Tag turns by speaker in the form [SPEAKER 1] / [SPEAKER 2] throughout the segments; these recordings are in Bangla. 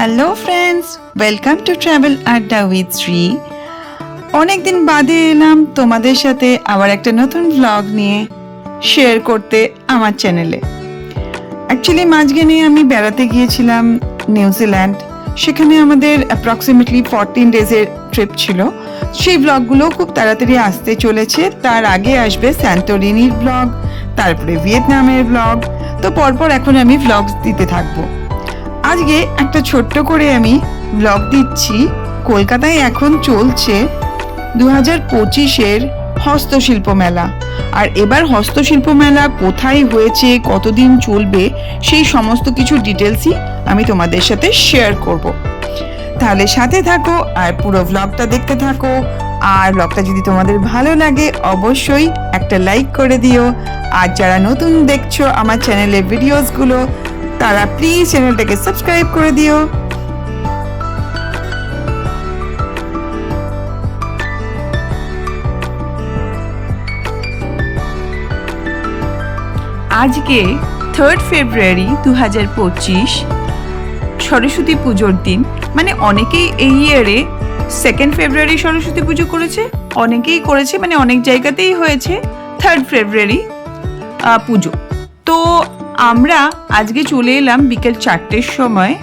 [SPEAKER 1] Hello friends welcome to travel Adda with Shri অনেকদিন বাদে এলাম তোমাদের সাথে আবার একটা নতুন ভ্লগ নিয়ে শেয়ার করতে আমার চ্যানেলে অ্যাকচুয়ালি মাঝখানে আমি বেড়াতে গিয়েছিলাম নিউজিল্যান্ড সেখানে আমাদের অ্যাপ্রক্সিমেটলি ফরটিন ডেজের ট্রিপ ছিল। সেই ব্লগগুলো খুব তাড়াতাড়ি আসতে চলেছে। তার আগে আসবে স্যান্টোরিনির ব্লগ তারপরে ভিয়েতনামের ব্লগ তো পরপর এখন আমি ভ্লগস দিতে থাকব। আজকে একটা ছোট্ট করে আমি ব্লগ দিচ্ছি। কলকাতায় এখন চলছে দু হাজার পঁচিশের হস্তশিল্প মেলা। আর এবার হস্তশিল্প মেলা কোথায় হয়েছে, কতদিন চলবে, সেই সমস্ত কিছু ডিটেলসই আমি তোমাদের সাথে শেয়ার করব। তাহলে সাথে থাকো আর পুরো ব্লগটা দেখতে থাকো। আর ব্লগটা যদি তোমাদের ভালো লাগে, অবশ্যই একটা লাইক করে দিও। আর যারা নতুন দেখছ আমার চ্যানেলের ভিডিওসগুলো তারা প্লিজ চ্যানেলটাকে সাবস্ক্রাইব করে দিও। আজকে থার্ড ফেব্রুয়ারি দু হাজার পঁচিশ, সরস্বতী পুজোর দিন। মানে অনেকেই এই ইয়ারে সেকেন্ড ফেব্রুয়ারি সরস্বতী পুজো করেছে, অনেকেই করেছে মানে অনেক জায়গাতেই হয়েছে থার্ড ফেব্রুয়ারি পুজো। তো আমরা আজকে চলে এলাম বিকেল চারটের সময়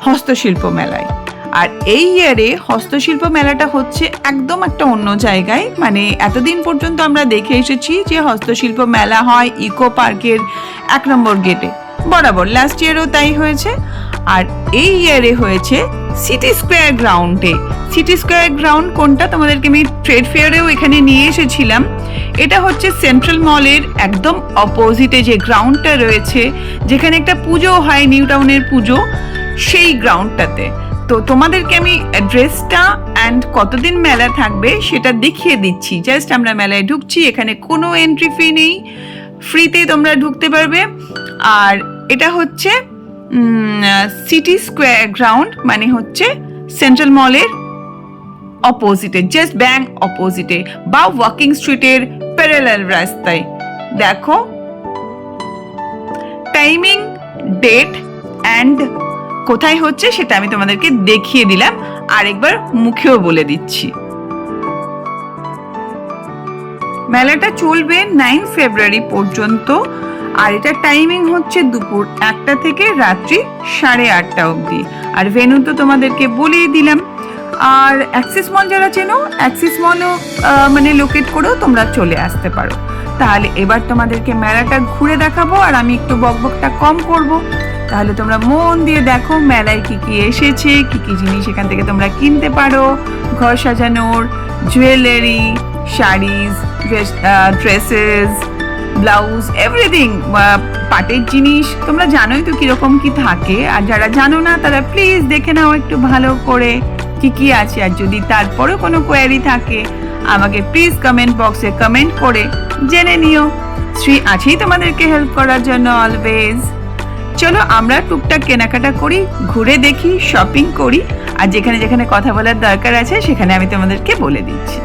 [SPEAKER 1] হস্তশিল্প মেলায়। আর এই ইয়ারে হস্তশিল্প মেলাটা হচ্ছে একদম একটা অন্য জায়গায়। মানে এতদিন পর্যন্ত আমরা দেখে এসেছি যে হস্তশিল্প মেলা হয় ইকো পার্কের এক নম্বর গেটে। বরাবর লাস্ট ইয়ারও তাই হয়েছে। আর এই ইয়ারে হয়েছে সিটি স্কোয়ার গ্রাউন্ডে সিটি স্কোয়ার গ্রাউন্ড কোনটা? তোমাদেরকে আমি ট্রেড ফেয়ারেও এখানে নিয়ে এসেছিলাম। এটা হচ্ছে সেন্ট্রাল মলের একদম অপোজিটে যে গ্রাউন্ডটা রয়েছে, যেখানে একটা পুজো হয় নিউ টাউনের পুজো, সেই গ্রাউন্ডটাতে তো তোমাদেরকে আমি অ্যাড্রেসটা অ্যান্ড কতদিন মেলা থাকবে সেটা দেখিয়ে দিচ্ছি। জাস্ট আমরা মেলায় ঢুকছি, এখানে কোনো এন্ট্রি ফি নেই। ফ্রিতে তোমরা ঢুকতে পারবে। আর এটা হচ্ছে সিটি স্কোয়ার গ্রাউন্ড মানে হচ্ছে সেন্ট্রাল মলের অপোজিটে জাস্ট ব্যাঙ্ক অপোজিটে বা ওয়াকিং স্ট্রিটের প্যারালাল রাস্তায়। দেখো টাইমিং ডেট অ্যান্ড কোথায় হচ্ছে সেটা আমি তোমাদেরকে দেখিয়ে দিলাম। আরেকবার মুখেও বলে দিচ্ছি। মেলাটা চলবে নাইন ফেব্রুয়ারি পর্যন্ত, আর এটা টাইমিং হচ্ছে দুপুর একটা থেকে রাত্রি সাড়ে আটটা অবধি। আর ভেনু তো তোমাদেরকে বলেই দিলাম। আর অ্যাক্সিস মল যারা চেনো অ্যাক্সিস মলও মানে লোকেট করেও তোমরা চলে আসতে পারো। তাহলে এবার তোমাদেরকে মেলাটা ঘুরে দেখাবো, আর আমি একটু বকবকটা কম করব। তাহলে তোমরা মন দিয়ে দেখো মেলায় কি কি এসেছে, কি কি জিনিস এখান থেকে তোমরা কিনতে পারো। ঘর সাজানোর jewellery saris dresses blouse everything পাটের জিনিস, তোমরা জানোই তো কীরকম কি থাকে। আর যারা জানো না, তারা প্লিজ দেখে নাও একটু ভালো করে কি কি আছে। আর যদি তারপরেও কোনো কোয়ারি থাকে, আমাকে প্লিজ কমেন্ট বক্সে কমেন্ট করে জেনে নিও। শ্রী আছেই তোমাদেরকে হেল্প করার জন্য অলওয়েজ চলো আমরা টুকটাক কেনাকাটা করি, ঘুরে দেখি শপিং করি। আর যেখানে যেখানে কথা বলার দরকার আছে, সেখানে আমি তোমাদেরকে বলে দিচ্ছি।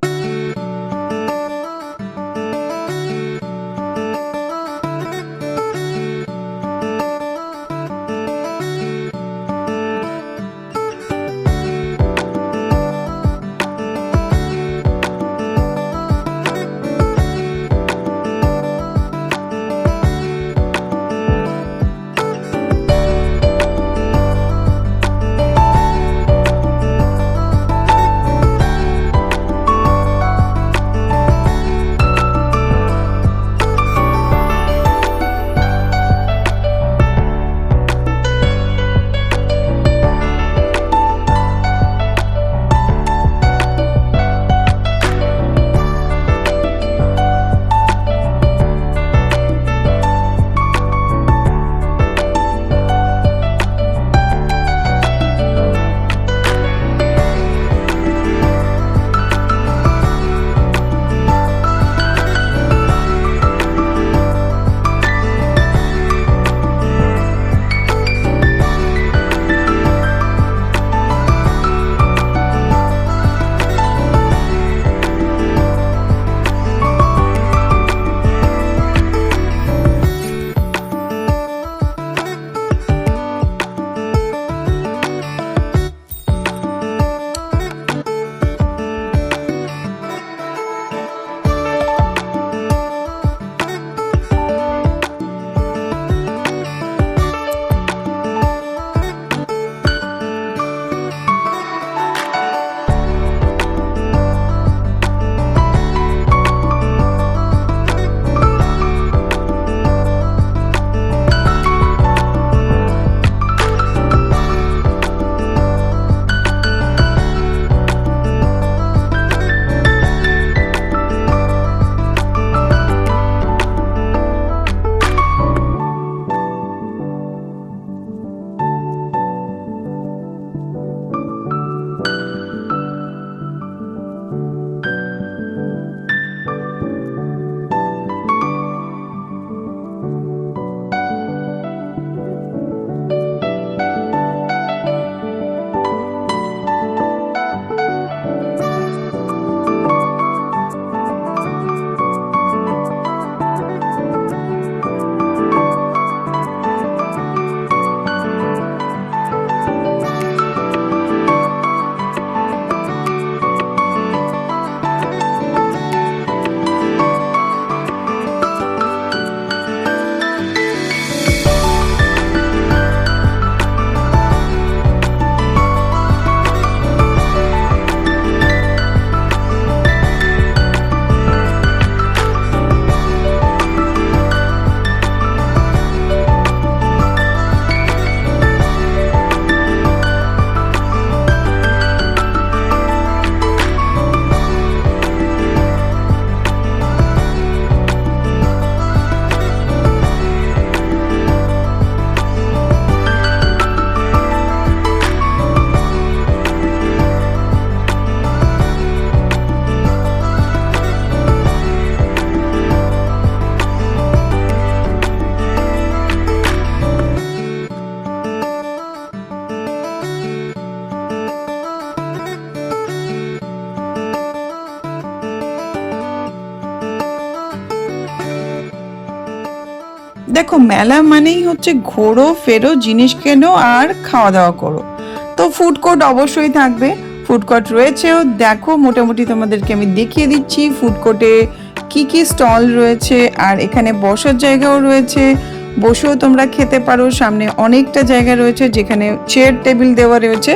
[SPEAKER 1] দেখো, মেলা মানেই হচ্ছে ঘোরো, ফেরো, জিনিস কেনো আর খাওয়া দাওয়া করো। তো ফুড কোর্ট অবশ্যই থাকবে। ফুড কোর্ট রয়েছেও দেখো, মোটামুটি তোমাদেরকে আমি দেখিয়ে দিচ্ছি ফুড কোর্টে কি কি স্টল রয়েছে আর এখানে বসার জায়গাও রয়েছে। বসেও তোমরা খেতে পারো। সামনে অনেকটা জায়গা রয়েছে যেখানে চেয়ার টেবিল দেওয়া রয়েছে।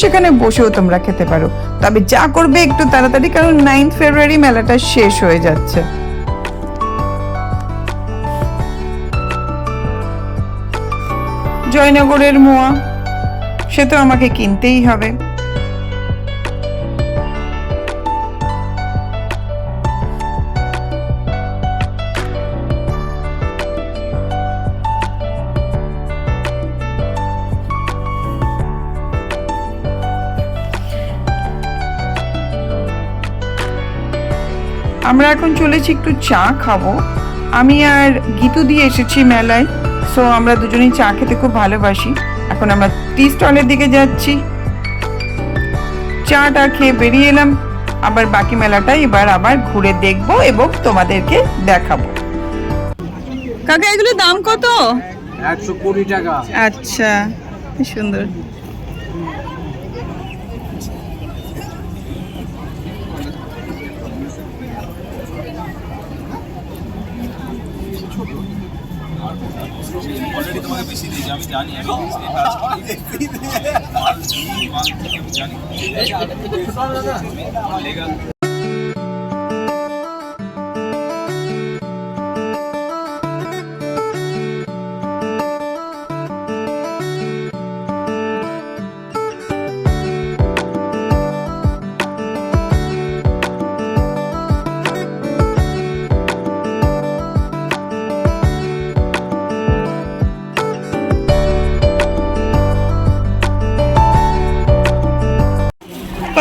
[SPEAKER 1] সেখানে বসেও তোমরা খেতে পারো। তবে যা করবে একটু তাড়াতাড়ি, কারণ নাইন্থ ফেব্রুয়ারি মেলাটা শেষ হয়ে যাচ্ছে। জয়নগরের মোয়া, সে তো আমাকে কিনতেই হবে। আমরা এখন চলেছি একটু চা খাব। আমি আর গীতু দিয়ে এসেছি মেলায়। সো আমরা দুজনেই চা খেতে খুব ভালোবাসি। এখন আমরা টি স্টলের দিকে যাচ্ছি। চাটা খেয়ে বেরিয়ে এলাম। আবার বাকি মেলাটা এবার আবার ঘুরে দেখব এবং তোমাদেরকে দেখাবো। কাকা এগুলো দাম কত?
[SPEAKER 2] একশো কুড়ি টাকা।
[SPEAKER 1] আচ্ছা সুন্দর।
[SPEAKER 2] তোমাকে বেশি দিয়েছি আমি জানি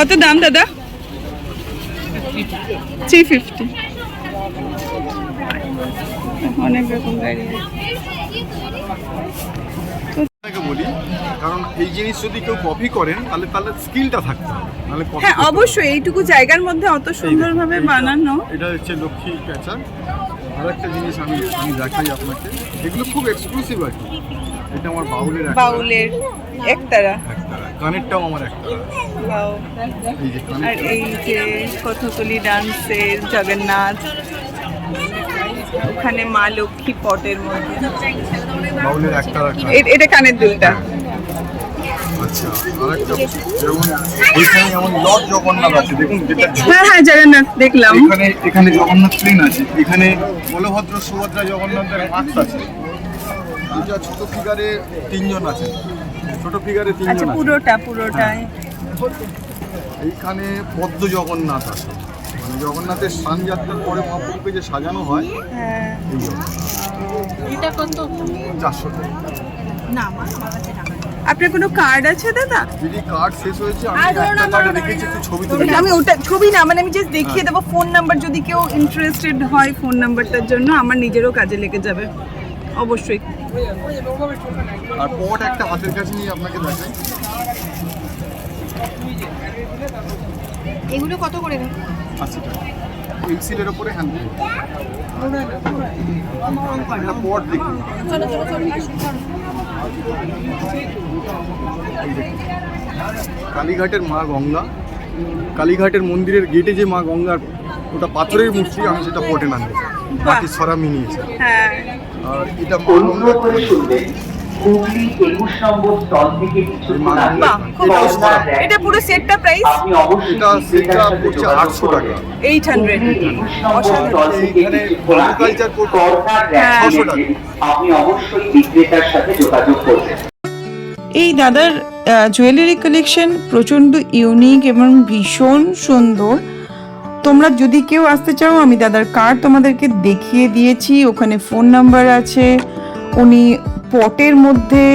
[SPEAKER 1] কত দাম দাদা? থ্রি ফিফটি অনেক রকম গাড়ি।
[SPEAKER 3] বলি কারণ এই জিনিস যদি কেউ কপি করেন তাহলে তাহলে স্কিলটা থাকতে হবে নাহলে
[SPEAKER 1] হ্যাঁ অবশ্যই এইটুকু জায়গার মধ্যে অত সুন্দরভাবে বানানো।
[SPEAKER 3] এটা হচ্ছে লক্ষ্মী আর একটা জিনিস আমি আমি দেখাই আপনাকে। এগুলো খুব এক্সক্লুসিভ আর কি। এটা আমার বাউলের
[SPEAKER 1] বাউলের একতারা।
[SPEAKER 3] কানেরটাও আমার একটা।
[SPEAKER 1] আর এই যে কথকলি ডান্সের জগন্নাথ ওখানে মা লক্ষ্মী পটের মধ্যে।
[SPEAKER 3] একটা
[SPEAKER 1] এটা কানের দুলটা।
[SPEAKER 3] আচ্ছা আর যেমন লর্ড জগন্নাথ আছে দেখুন যেটা
[SPEAKER 1] হ্যাঁ হ্যাঁ জগন্নাথ দেখলাম।
[SPEAKER 3] এখানে এখানে জগন্নাথ প্লেন আছে। এখানে বলভদ্র সুভদ্রা জগন্নাথের আর্ট আছে। এটা ছোট ফিগারে তিনজন আছে ছোট ফিগারে
[SPEAKER 1] আচ্ছা
[SPEAKER 3] তিনজন আছে।
[SPEAKER 1] পুরোটা পুরোটাই
[SPEAKER 3] এইখানে পদ্ম জগন্নাথ আছে। মানে জগন্নাথের স্নান যাত্রার পরে মহাপ্রভুকে যে সাজানো হয়
[SPEAKER 1] হ্যাঁ।
[SPEAKER 3] এই চারশো টাকা।
[SPEAKER 1] আপনার কোনো কার্ড আছে দাদা?
[SPEAKER 3] যদি কার্ড শেষ হয়েছে আমি রেখেছি একটু ছবি তুলে
[SPEAKER 1] আমি ওটা ছবি না মানে আমি জাস্ট দেখিয়ে দেবো ফোন নাম্বার যদি কেউ ইন্টারেস্টেড হয় ফোন নাম্বারটার জন্য আমার নিজেরও কাজে লেগে যাবে অবশ্যই।
[SPEAKER 3] আর পট একটা হাতের কাছে নিয়ে আপনাকে দেখাই।
[SPEAKER 4] এগুলো কত করে
[SPEAKER 3] আশি টাকা। পেন্সিলের ওপরে হ্যান্ড পট দেখুন
[SPEAKER 4] চলো চলো চলো
[SPEAKER 3] কালীঘাটের মা গঙ্গা। কালীঘাটের মন্দিরের গেটে যে মা গঙ্গার ওটা পাথরের মূর্তি আমি সেটা পটে নামিয়েছি মাটির সরামি নিয়েছি
[SPEAKER 5] হ্যাঁ।
[SPEAKER 3] আর এটা
[SPEAKER 5] অনুগ্রহ করে শুনবেন হুগলি একুশ নম্বর থেকে।
[SPEAKER 1] এটা পুরো সেটটা প্রাইস
[SPEAKER 3] এটা সেটটা আটশো টাকা।
[SPEAKER 1] এইট হান্ড্রেড
[SPEAKER 3] টাকা।
[SPEAKER 5] আপনি অবশ্যই বিক্রেতার সাথে যোগাযোগ করবেন।
[SPEAKER 1] এই দাদার জুয়েলারি কালেকশন প্রচণ্ড ইউনিক এবং ভীষণ সুন্দর। তোমরা যদি কেউ আসতে চাও, আমি দাদার কার্ড তোমাদেরকে দেখিয়ে দিয়েছি। ওখানে ফোন নাম্বার আছে। উনি পটের মধ্যে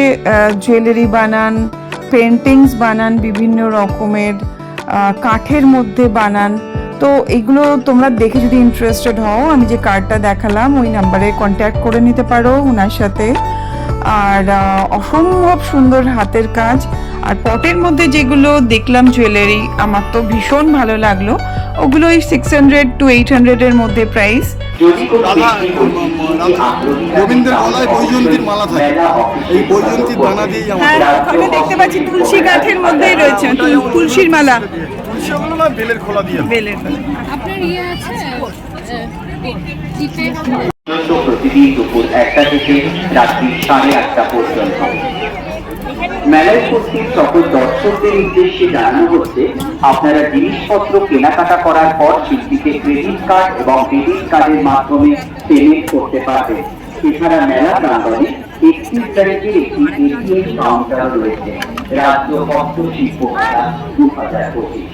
[SPEAKER 1] জুয়েলারি বানান পেন্টিংস বানান, বিভিন্ন রকমের কাঠের মধ্যে বানান। তো এগুলো তোমরা দেখে যদি ইন্টারেস্টেড হও, আমি যে কার্ডটা দেখালাম, ওই নাম্বারে কন্ট্যাক্ট করে নিতে পারো ওনার সাথে। আর অসম্ভব সুন্দর হাতের কাজ। আর পটের মধ্যে যেগুলো দেখলাম জুয়েলারি আমার তো ভীষণ ভালো লাগল। ওগুলো ওই সিক্স হান্ড্রেড টু এইট হান্ড্রেডের মধ্যে প্রাইস
[SPEAKER 3] গোবিন্দের গলায় মালা থাকে। এই দানা
[SPEAKER 1] হ্যাঁ ওখানে দেখতে পাচ্ছি তুলসী গাছের মধ্যেই রয়েছে তুলসীর মালা।
[SPEAKER 3] তুলসী ওগুলো না বেলের খোলা দিয়ে।
[SPEAKER 1] বেলের
[SPEAKER 4] আপনার ইয়ে আছে জিপে
[SPEAKER 5] পর্যন্ত প্রতিদিন দুপুর একটা থেকে রাত্রি সাড়ে আটটা পর্যন্ত। মেলায় উপস্থিত সকল দর্শকদের উদ্দেশ্যে জানানো হচ্ছে, আপনারা জিনিসপত্র কেনাকাটা করার পর শিল্পীতে ক্রেডিট কার্ড এবং ডেবিট কার্ডের মাধ্যমে পেমেন্ট করতে পারবেন। এছাড়া মেলা প্রাঙ্গণে একত্রিশ তারিখের একটি এটিএম কাউন্টার রয়েছে। রাজ্য মেলা দু হাজার পঁচিশ।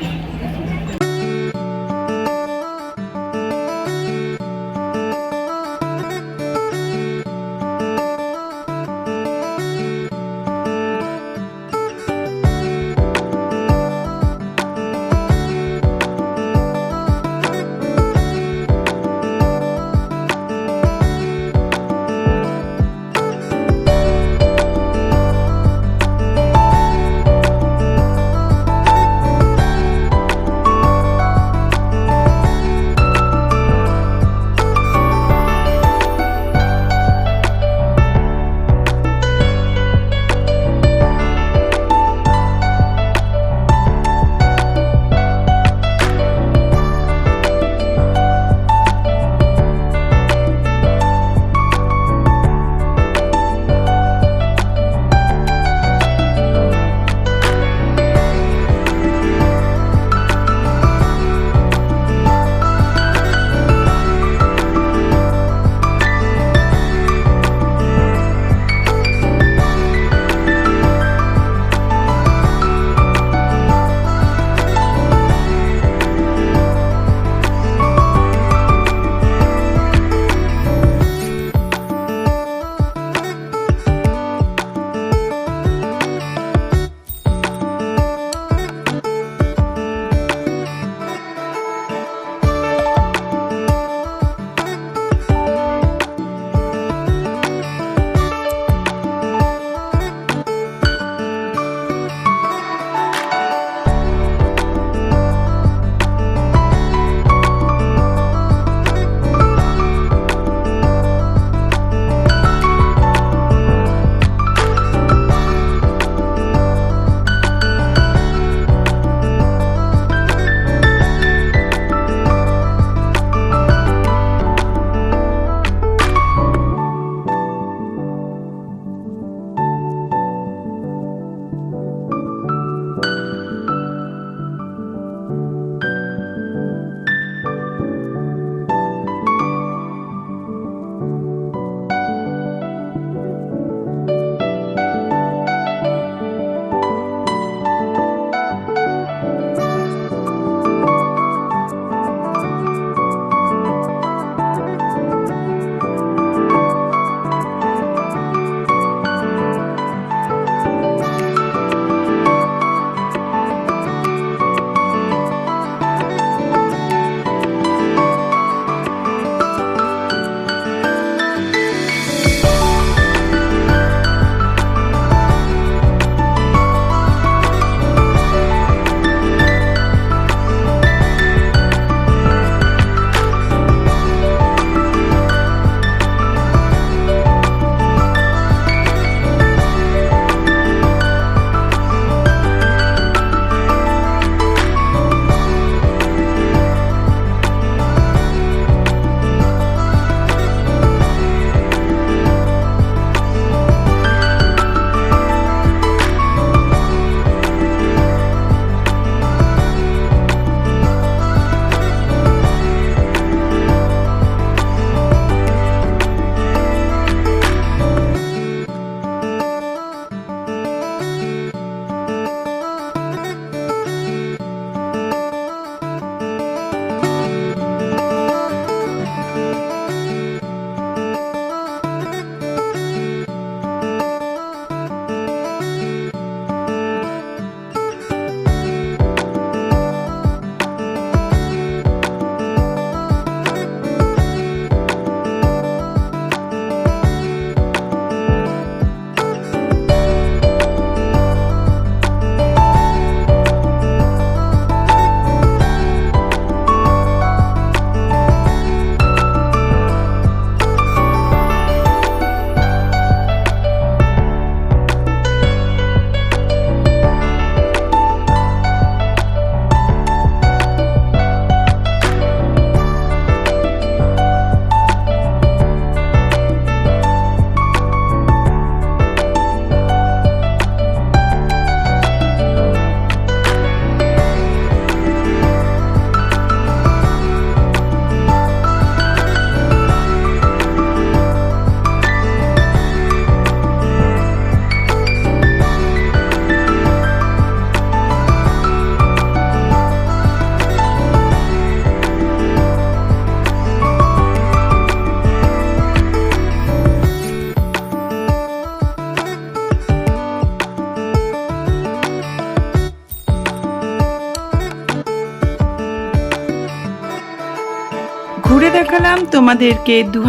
[SPEAKER 1] ঘুরে তোমাদেরকে দু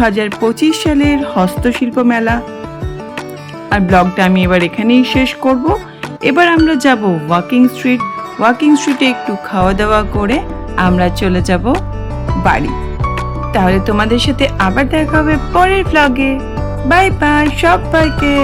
[SPEAKER 1] সালের হস্তশিল্প মেলা। আর ব্লগটা আমি এবার এখানেই শেষ করব। এবার আমরা যাব ওয়াকিং স্ট্রিট। ওয়াকিং স্ট্রিটে একটু খাওয়া দাওয়া করে আমরা চলে যাব বাড়ি। তাহলে তোমাদের সাথে আবার দেখা হবে পরের ব্লগে বাই বাই সবাইকে।